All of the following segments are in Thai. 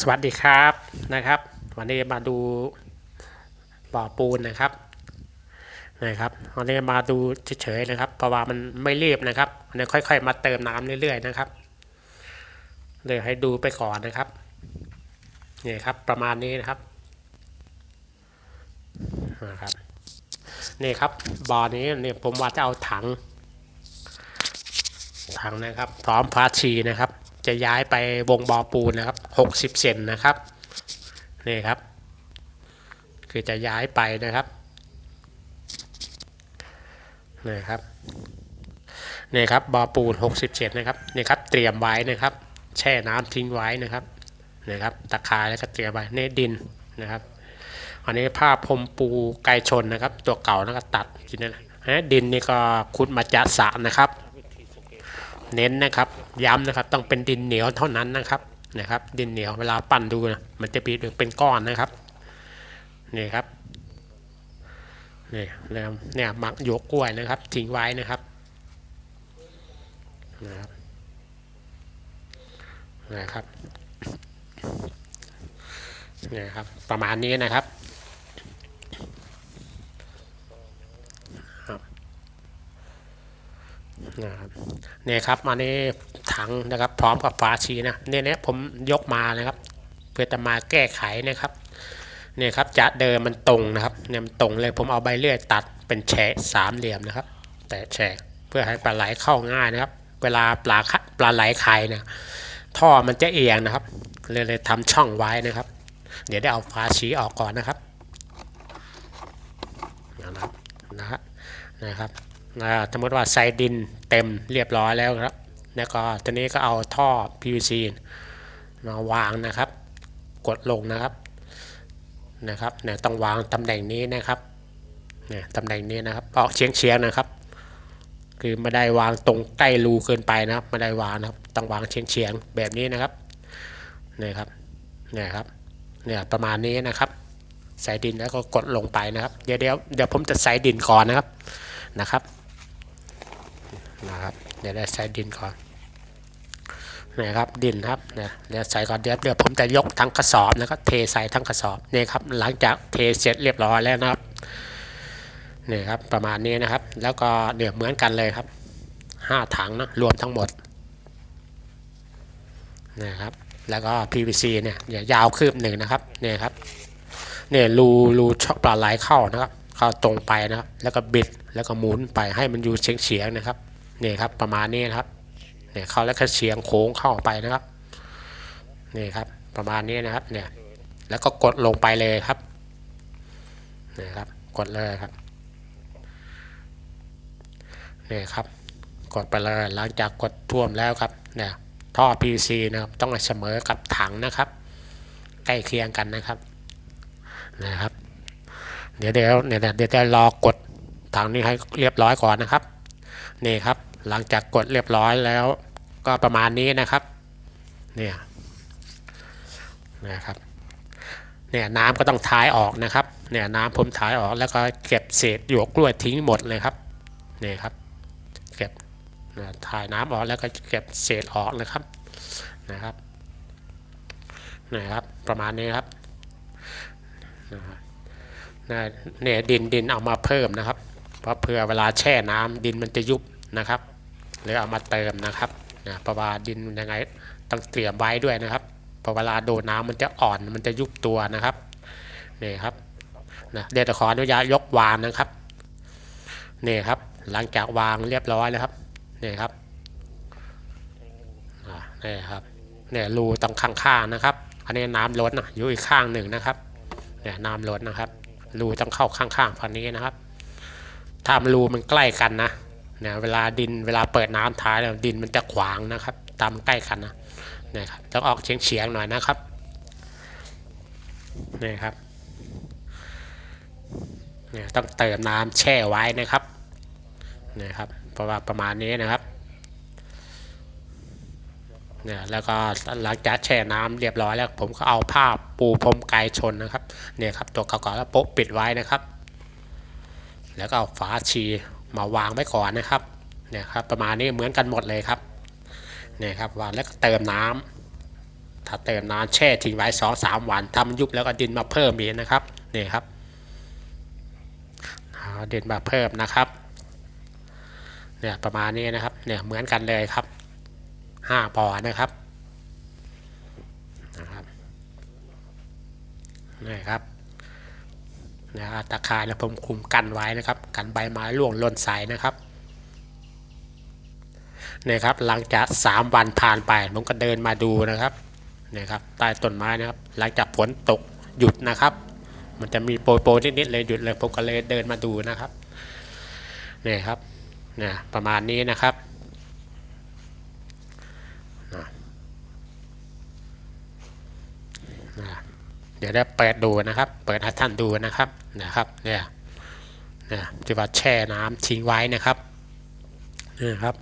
สวัสดีครับนะครับ วันนี้มาดูบ่อปูนนะครับนะครับวันนี้มาดูเฉยๆนะครับ เพราะว่ามันไม่รีบนะครับวันนี้ค่อย ๆ มาเติมน้ำเรื่อยๆนะครับเดี๋ยวให้ดูไปก่อนนะครับนี่ครับประมาณนี้นะครับนะครับนี่ครับบ่อนี้เนี่ยผมว่าจะเอาถังถังนะครับพร้อมพาชีนะครับ จะย้ายไปวงบ่อปูนนะครับ 60 เซนนะครับนี่ครับ คือจะย้ายไปนะครับนี่ครับนี่ครับบ่อปูน60เซนนะครับนี่ครับเตรียมไว้นะครับ แช่น้ำทิ้งไว้นะครับนี่ครับตะคายแล้วก็เตรียมไว้เนดินนะครับอันนี้ผ้าพรมปูไก่ชนนะครับ ตัวเก่าแล้วก็ตัดทีนี้ดินนี่ก็ขุดมาจากสระนะครับ เน้นนะครับ ย้ำนะครับต้องเป็นดินเหนียวเท่านั้นนะครับนะครับ ดินเหนียวเวลาปั่นดูนะมันจะเป็นก้อนนะครับนี่ครับนี่เริ่มเนี่ยหมักหยวกกล้วยนะครับ ทิ้งไว้นะครับนะครับนะครับนี่ครับ ประมาณนี้นะครับเนี่ยครับอันนี้ถังนะครับพร้อมกับฝาชีนะเนี่ยเนี่ยผมยกมานะครับ เพื่อจะมาแก้ไขนะครับเนี่ยครับจะเดิมมันตรงนะครับเนี่ยมันตรงเลยผมเอาใบเลื่อยตัดเป็นแฉกสามเหลี่ยมนะครับ แต่แฉกเพื่อให้ปลาไหลเข้าง่ายนะครับ เวลาปลาปลาไหลไข่เนี่ยท่อมันจะเอียงนะครับเลยเลยทำช่องไว้นะครับ เดี๋ยวได้เอาฝาชีออกก่อนนะครับนะครับนะครับนะครับ สมมติว่าใส่ดินเต็มเรียบร้อยแล้วครับแล้วก็ตอนนี้ก็เอาท่อ PVC มาวางนะครับ กดลงนะครับนะครับเนี่ยต้องวางตำแหน่งนี้นะครับเนี่ยตำแหน่งนี้นะครับออกเฉียงเฉียงนะครับ คือไม่ได้วางตรงใกล้รูเกินไปนะครับไม่ได้วางนะครับต้องวางเฉียงเฉียงแบบนี้นะครับเนี่ยครับเนี่ยครับเนี่ยประมาณนี้นะครับ ใส่ดินแล้วก็กดลงไปนะครับ เดี๋ยวเดี๋ยวเดี๋ยวผมจะใส่ดินก่อนนะครับนะครับ นะครับ เดี๋ยวได้ใส่ดินก่อนนะครับดินครับเนี่ยเดี๋ยวใส่ก่อนเดี๋ยวเดี๋ยวผมจะยกทั้งกระสอบนะครับเทใส่ทั้งกระสอบนี่ครับหลังจากเทเสร็จเรียบร้อยแล้วนะครับนี่ครับประมาณนี้นะครับ แล้วก็เดี๋ยวเหมือนกันเลยครับห้าถังนะรวมทั้งหมดนะครับแล้วก็ PVC เนี่ยยาวคืบหนึ่งนะครับเนี่ยครับเนี่ยรูรูช่องปลาไหลเข้านะครับ เข้าตรงไปนะครับ แล้วก็บิดแล้วก็หมุนไปให้มันอยู่เฉียงเฉียงๆนะครับ นี่ครับประมาณนี้นะครับเนี่ยเข้าแล้วก็เฉียงโค้งเข้าไปนะครับนี่ครับประมาณนี้นะครับเนี่ยแล้วก็กดลงไปเลยครับนี่ครับกดเลยครับนี่ครับ กดไปเลยหลังจากกดท่วมแล้วครับเนี่ยท่อ PC นะครับต้องเสมอกับถังนะครับ ใกล้เคียงกันนะครับนะครับ เดี๋ยวเดี๋ยวเนี่ยเดี๋ยวจะรอกดถังนี้ให้เรียบร้อยก่อนนะครับ นี่ครับ หลังจากกดเรียบร้อยแล้วก็ประมาณนี้นะครับ เนี่ยนะครับเนี่ยน้ำก็ต้องท้ายออกนะครับเนี่ยน้ำผมท้ายออกแล้วก็เก็บเศษหยวกกล้วยทิ้งหมดเลยครับเนี่ยครับเก็บถ่ายน้ำออกแล้วก็เก็บเศษออกเลยครับนะครับนะครับประมาณนี้ครับเนี่ยดินดินเอามาเพิ่มนะครับ เพราะเผื่อเวลาแช่น้ำดินมันจะยุบนะครับ หรือเอามาเติมนะครับนะเพราะว่าดินยังไงต้องเตรียมไว้ด้วยนะครับพอเวลาโดนน้ำมันจะอ่อนมันจะยุบตัวนะครับนี่ครับนะเดี๋ยวขออนุญาตยกวางนะครับนี่ครับ หลังจากวางเรียบร้อยแล้วครับนี่ครับนี่ครับเนี่ยรูตรงข้างๆนะครับ อันนี้น้ำล้นนะอยู่อีกข้างหนึ่งนะครับเนี่ยน้ำล้นนะครับ รูต้องเข้าข้างๆฝั่งนี้นะครับถ้ารูมันใกล้กันนะ นี่ยเวลาดินเวลาเปิดน้ำท้ายแล้วดินมันจะขวางนะครับตามใกล้กันนะนี่ครับต้องออกเฉียงเฉียงหน่อยนะครับนี่ครับเนี่ยต้องเติมน้ำแช่ไว้นะครับนี่ครับเพราะว่าประมาณนี้นะครับเนี่ยแล้วก็หลังจากแช่น้ำเรียบร้อยแล้วผมก็เอาผ้าปูพรมไกชนนะครับเนี่ยครับตัวเก่าๆแล้วโป๊ะปิดไว้นะครับ แล้วก็เอาฝาชี มาวางไว้ก่อนนะครับเนี่ยครับประมาณนี้เหมือนกันหมดเลยครับเนี่ยครับวางแล้วก็เติมน้ถ้าเติมน้ำแช่ทิ้งไว้สองสามวันทำยุบแล้วก็ดินมาเพิ่มอีกนะครับเนี่ยครับเดินมาเพิ่มนะครับเนี่ยประมาณนี้นะครับเนี่ยเหมือนกันเลยครับห้าปอนะครับนะครับนี่ครับ นี่ยเอาตะข่ายแล้วผมคุมกันไว้นะครับ กันใบไม้ร่วงล่นใส่นะครับเนี่ยครับหลังจากสามวันผ่านไปผมก็เดินมาดูนะครับเนี่ยครับใต้ต้นไม้นะครับ หลังจากฝนตกหยุดนะครับ มันจะมีโปรยโปรยนิดๆเลยหยุดเลยผมก็เลยเดินมาดูนะครับเนี่ยครับเนี่ยประมาณนี้นะครับนะนะเดี๋ยวได้เปิดดูนะครับ เปิดให้ท่านดูนะครับนะครับเนี่ยเนี่ยที่ว่าแช่น้ำทิ้งไว้นะครับนี่ครับ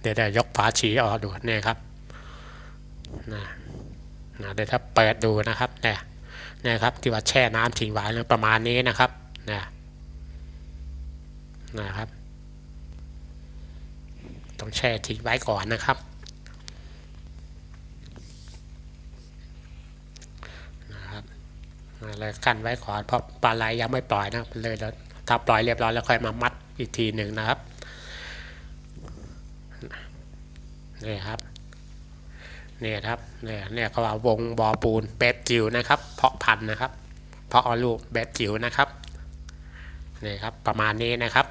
เดี๋ยวได้ยกฝาฉีออกดูเนี่ยครับนะนะเดี๋ยวถ้าเปิดดูนะครับเนี่ยเนี่ยครับที่ว่าแช่น้ำทิ้งไว้ประมาณนี้นะครับเนี่ยนะครับ ต้องแช่ทิ้งไว้ก่อนนะครับ เลยกั้นไว้ก่อนเพราะปลาไหลยังไม่ปล่อยนะเลยแล้วถ้าปล่อยเรียบร้อยแล้วค่อยมามัดอีกทีหนึ่งนะครับนี่ครับนี่ครับเนี่ยเนี่ยเขาว่าวงบอปูนแบบจิ๋วนะครับ เพาะพันธุ์นะครับ เพาะอลูกแบบจิ๋วนะครับนี่ครับประมาณนี้นะครับ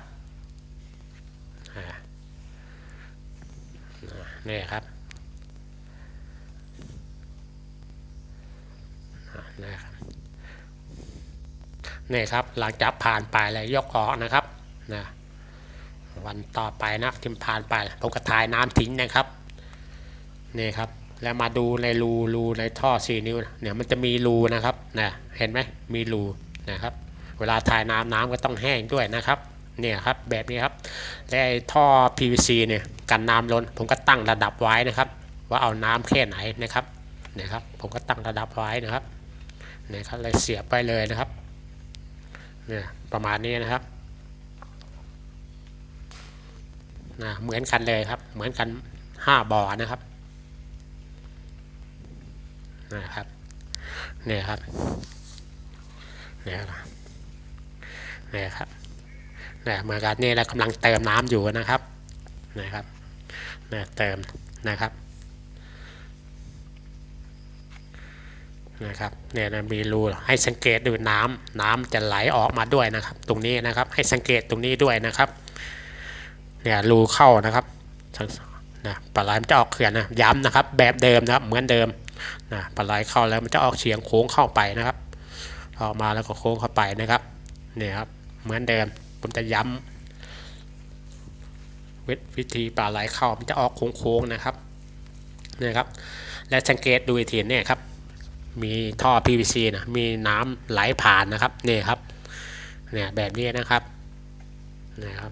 นี่ครับนี่ครับ นี่ครับหลังจากผ่านไปแล้วยกออกนะครับนะวันต่อไปนะที่ผ่านไปผมก็ทายน้ำทิ้งนะครับนี่ครับแล้วมาดูในรูรูในท่อสี่นิ้วเนี่ยมันจะมีรูนะครับนะเห็นไหมมีรูนะครับ เวลาทายน้ำน้ำก็ต้องแห้งด้วยนะครับเนี่ยครับแบบนี้ครับและไอ้ท่อ PVC เนี่ยกันน้ำล้น ผมก็ตั้งระดับไว้นะครับ ว่าเอาน้ำแค่ไหนนะครับเนี่ยครับ ผมก็ตั้งระดับไว้นะครับเนี่ยครับเลยเสียบไปเลยนะครับ เนี่ยประมาณนี้นะครับนะเหมือนกันเลยครับ เหมือนกันห้าบ่อนะครับนะครับเนี่ยครับเนี่ยครับเนี่ยครับนะเหมือนกันนี่เรากำลังเติมน้ำอยู่นะครับนะครับนะเติมนะครับ นะครับเนี่ยนะมีรูให้สังเกตดูน้ำน้ำจะไหลออกมาด้วยนะครับ ตรงนี้นะครับให้สังเกตตรงนี้ด้วยนะครับเนี่ยรูเข้านะครับนะปลาไหลมันจะออกเขื่อนนะย้ำนะครับ แบบเดิมนะครับเหมือนเดิมนะปลาไหลเข้าแล้วมันจะออกเฉียงโค้งเข้าไปนะครับ ออกมาแล้วก็โค้งเข้าไปนะครับเนี่ยครับเหมือนเดิมผมจะย้ำวิธีปลาไหลเข้ามันจะออกโค้งๆนะครับเนี่ยครับและสังเกตดูอีกทีเนี่ยครับ มีท่อ PVC นะมีน้ำไหลผ่านนะครับนี่ครับเนี่ยแบบนี้นะครับนี่ครับ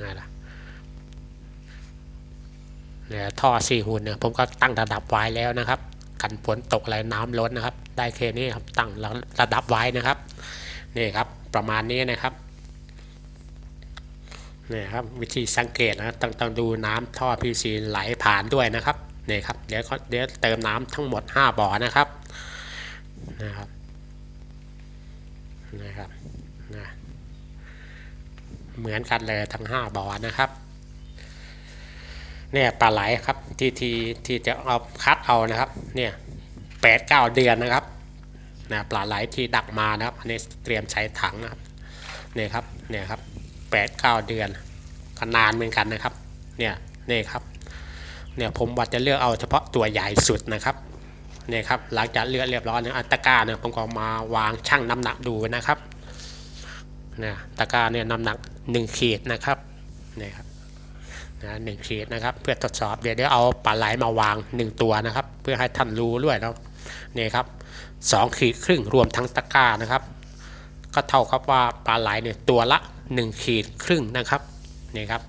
นี่แหละเนี่ยท่อสี่หุ่นเนี่ยผมก็ตั้งระดับไว้แล้วนะครับ กันฝนตกอะไรน้ำล้นนะครับ ได้แค่นี้ครับตั้งระดับไว้นะครับนี่ครับประมาณนี้นะครับนี่ครับวิธีสังเกตนะต้องต้องดูน้ำท่อ PVC ไหลผ่านด้วยนะครับ นี่ครับเดี๋ยวเดี๋ยวเติมน้ำทั้งหมด 5 บ่อนะครับนะครับนะครับนะเหมือนกันเลยทั้ง 5 บ่อนะครับเนี่ยปลาไหลครับที่ที่ที่จะเอาคัดเอานะครับเนี่ยแปดเก้าเดือนนะครับนะปลาไหลที่ดักมานะครับอันนี้เตรียมใช้ถังนะครับเนี่ยครับเนี่ยครับแปดเก้าเดือนก็นานเหมือนกันนะครับเนี่ยนี่ครับ เนี่ยผมวัดจะเลือกเอาเฉพาะตัวใหญ่สุดนะครับเนี่ยครับหลังจากเลือกเรียบร้อยเนี่ยอัตกาเนี่ยผมก็มาวางชั่งน้ำหนักดูนะครับเนี่ยตะกร้าเนี่ยน้ำหนัก 1 ขีดนะครับเนี่ยครับนะหนึ่งขีดนะครับ เพื่อทดสอบเดี๋ยวเดี๋ยวเอาปลาไหลมาวาง 1 ตัวนะครับ เพื่อให้ท่านรู้ด้วยแล้วนี่ครับสองขีดครึ่งรวมทั้งตะกร้านะครับ ก็เท่ากับว่าปลาไหลเนี่ยตัวละ 1 ขีดครึ่งนะครับนี่ครับ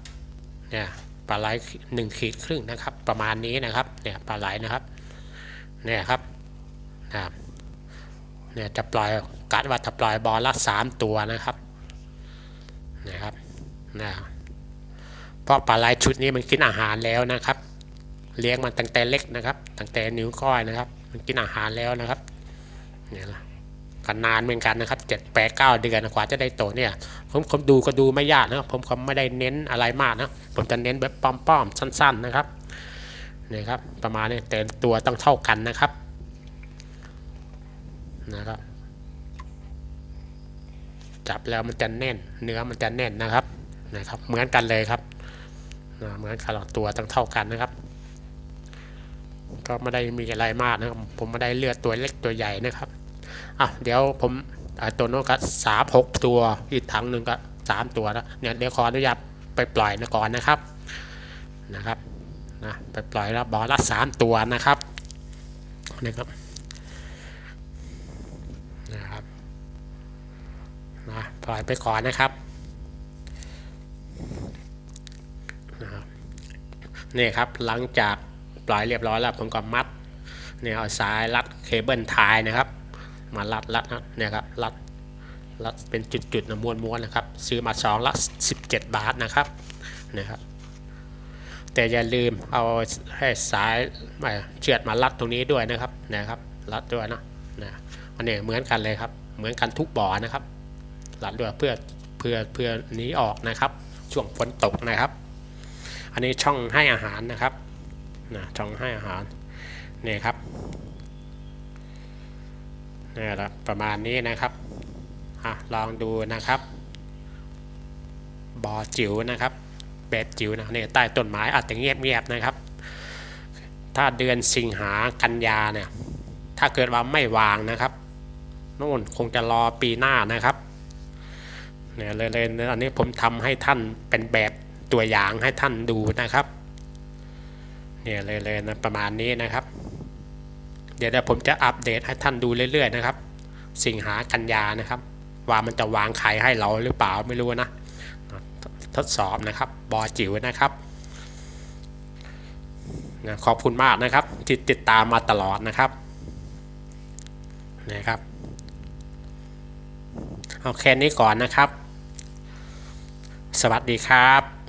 เนี่ย ปลาไหลหนึ่งขีดครึ่งนะครับ ประมาณนี้นะครับเนี่ยปลาไหลนะครับเนี่ยครับนะครับเนี่ยจะปล่อยกัดว่าจะปล่อยบอลละสามตัวนะครับนะครับนะเพราะปลาไหลชุดนี้มันกินอาหารแล้วนะครับ เลี้ยงมันตั้งแต่เล็กนะครับตั้งแต่นิ้วก้อยนะครับ มันกินอาหารแล้วนะครับเนี่ยนะ ก็นนานเหมือนกันนะครับเจ็ดแปดเก้าเดือนกว่าจะได้โตเนี่ยผมผมดูก็ดูไม่ยากนะครับผมก็ไม่ได้เน้นอะไรมากนะผมจะเน้นแบบป้อมๆสั้น ๆนะครับนี่ครับประมาณนี้แต่ตัวต้องเท่ากันนะครับนะครับ จับแล้วมันจะแน่น เนื้อมันจะแน่นนะครับนะครับ เหมือนกันเลยครับนะเหมือนกันตัวต้องเท่ากันนะครับก็ไม่ได้มีอะไรมากนะครับ ผมไม่ได้เลือดตัวเล็กตัวใหญ่นะครับ อะเดี๋ยวผมตัวโน้นก็สามหกตัวอีกถังหนึ่งก็สามตัวแล้วเนี่ยเดี๋ยวขออนุญาตไปปล่อยนะก่อนนะครับนะครับนะไปปล่อยแล้วบอละสามตัวนะครับนะครับนะครับนะปล่อยไปก่อนนะครับนะครับนี่ครับหลังจากปล่อยเรียบร้อยแล้วผมก็มัดเนี่ยเอาสายรัดเคเบิลไทยนะครับ มารัดรัดนะเนี่ยครับรัดรัดเป็นจุดๆนะม้วนๆนะครับ ซื้อมาสองละ17บาทนะครับนะครับ แต่อย่าลืมเอาให้สายไม่เชือดมารัดตรงนี้ด้วยนะครับนะครับรัดด้วยนะนะอันนี้เหมือนกันเลยครับ เหมือนกันทุกบ่อนะครับรัดด้วยเพื่อเพื่อเพื่อหนีออกนะครับ ช่วงฝนตกนะครับ อันนี้ช่องให้อาหารนะครับนะช่องให้อาหารนี่ครับ นี่แหละประมาณนี้นะครับอะลองดูนะครับ บอจิ๋วนะครับเบ็ดจิ๋วนะนี่ใต้ต้นไม้อาจจะเงียบๆนะครับ ถ้าเดือนสิงหากันยาเนี่ยถ้าเกิดว่าไม่วางนะครับนู่นคงจะรอปีหน้านะครับเนี่ยเลยเลยอันนี้ผมทำให้ท่านเป็นแบบตัวอย่างให้ท่านดูนะครับเนี่ยเลยเลยนะประมาณนี้นะครับ เดี๋ยวเดี๋ยวผมจะอัปเดตให้ท่านดูเรื่อยๆนะครับ สิงหากันยานะครับ ว่ามันจะวางไข่ให้เราหรือเปล่าไม่รู้นะ ทดสอบนะครับ บอจิ๋วนะครับนะขอบคุณมากนะครับที่ติดตามมาตลอดนะครับนะครับเอาแค่นี้ก่อนนะครับ สวัสดีครับ